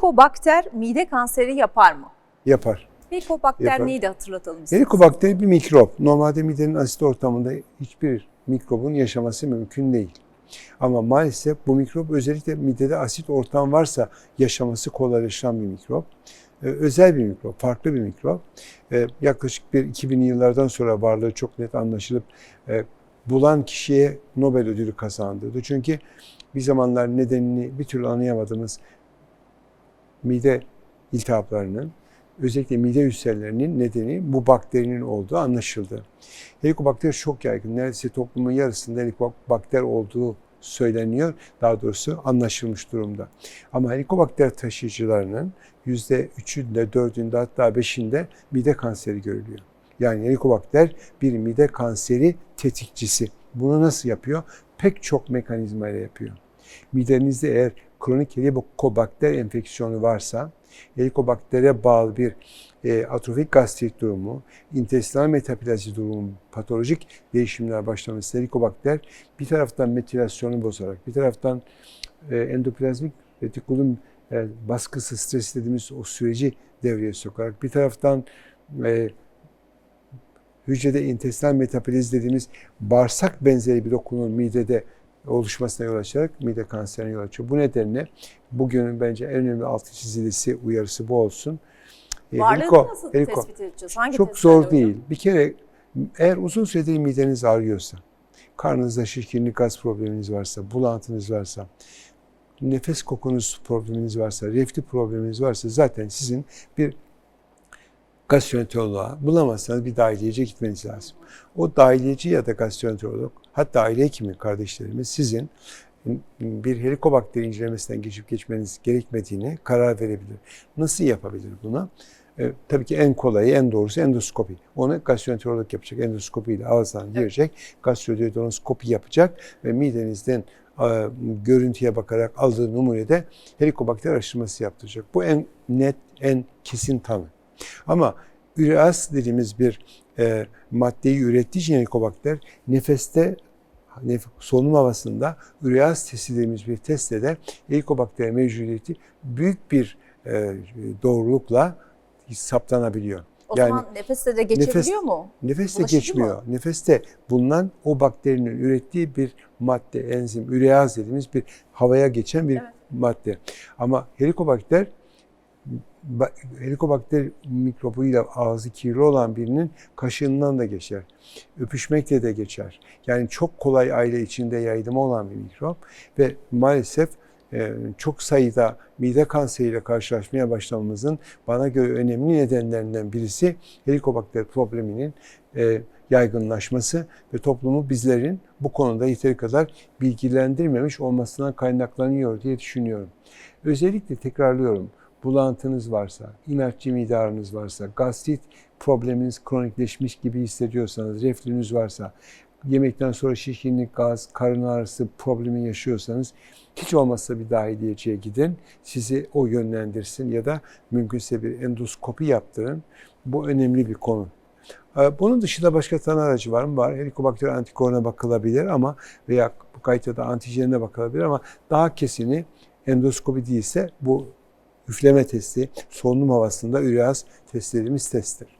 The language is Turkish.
Helikobakter mide kanseri yapar mı? Yapar. Helikobakter Yapar. neydi hatırlatalım istedim. Helikobakter bir mikrop. Normalde midenin asit ortamında hiçbir mikrobun yaşaması mümkün değil. Ama maalesef bu mikrop özellikle midede asit ortam varsa yaşaması kolaylaşan bir mikrop. Ee, özel bir mikrop, farklı bir mikrop. Ee, yaklaşık bir 2000'li yıllardan sonra varlığı çok net anlaşılıp e, bulan kişiye Nobel ödülü kazandırdı. Çünkü bir zamanlar nedenini bir türlü anlayamadığımız mide iltihaplarının özellikle mide ülserlerinin nedeni bu bakterinin olduğu anlaşıldı. Helikobakter çok yaygın. Neredeyse toplumun yarısında helikobakter olduğu söyleniyor. Daha doğrusu anlaşılmış durumda. Ama helikobakter taşıyıcılarının %3'ünde, 4'ünde hatta 5'inde mide kanseri görülüyor. Yani helikobakter bir mide kanseri tetikçisi. Bunu nasıl yapıyor? Pek çok mekanizma ile yapıyor. Midenizde eğer kronik helikobakter enfeksiyonu varsa, helikobaktere bağlı bir e, atrofik gastrit durumu, intestinal metaplazi durumu, patolojik değişimler başlaması helikobakter bir taraftan metilasyonu bozarak, bir taraftan e, endoplazmik retikulum e, baskısı, stres dediğimiz o süreci devreye sokarak, bir taraftan e, hücrede intestinal metaplazi dediğimiz bağırsak benzeri bir dokunun midede oluşmasına yol açarak mide kanserine yol açıyor. Bu nedenle bugünün bence en önemli altı çizilisi uyarısı bu olsun. E, Varlığını heliko- nasıl heliko- tespit edeceğiz? Hangi çok zor hocam? değil. Bir kere eğer uzun süredir mideniz ağrıyorsa, karnınızda şişkinlik, gaz probleminiz varsa, bulantınız varsa, nefes kokunuz probleminiz varsa, reflü probleminiz varsa zaten sizin bir gastroenteroloğa bulamazsanız bir dahiliyeciye gitmeniz lazım. O dahiliyeci ya da gastroenterolog hatta aile hekimi kardeşlerimiz sizin bir helikobakter incelemesinden geçip geçmeniz gerekmediğini karar verebilir. Nasıl yapabilir bunu? E, tabii ki en kolayı, en doğrusu endoskopi. Onu gastroenterolog yapacak. Endoskopiyle ağızdan girecek, gastroenteroskopi yapacak ve midenizden e, görüntüye bakarak aldığı numunede helikobakter araştırması yaptıracak. Bu en net, en kesin tanı. Ama üreas dediğimiz bir e, maddeyi ürettiği için helikobakter nefeste nef- solunum havasında üreas testi dediğimiz bir testte de helikobakter mevcudiyeti büyük bir e, doğrulukla saptanabiliyor. O Yani zaman nefeste de geçebiliyor mu? Nefeste Bulaşıcı geçmiyor. Nefeste bulunan o bakterinin ürettiği bir madde, enzim, üreaz dediğimiz bir havaya geçen bir Evet. madde. Ama helikobakter ba- helikobakter mikrobuyla ağzı kirli olan birinin kaşığından da geçer. Öpüşmekle de geçer. Yani çok kolay aile içinde yayılımı olan bir mikrop ve maalesef e, çok sayıda mide kanseriyle karşılaşmaya başlamamızın bana göre önemli nedenlerinden birisi helikobakter probleminin e, yaygınlaşması ve toplumu bizlerin bu konuda yeteri kadar bilgilendirmemiş olmasından kaynaklanıyor diye düşünüyorum. Özellikle tekrarlıyorum, bulantınız varsa, inatçı mide ağrınız varsa, gastrit probleminiz kronikleşmiş gibi hissediyorsanız, reflünüz varsa, yemekten sonra şişkinlik, gaz, karın ağrısı problemi yaşıyorsanız hiç olmazsa bir dahiliyeciye gidin. Sizi o yönlendirsin ya da mümkünse bir endoskopi yaptırın. Bu önemli bir konu. Ee, Bunun dışında başka tanı aracı var mı? Var. Helikobakter antikoruna bakılabilir ama veya bu kayıtta da antijenine bakılabilir ama daha kesini endoskopi değilse bu üfleme testi, solunum havasında üreaz test dediğimiz testtir.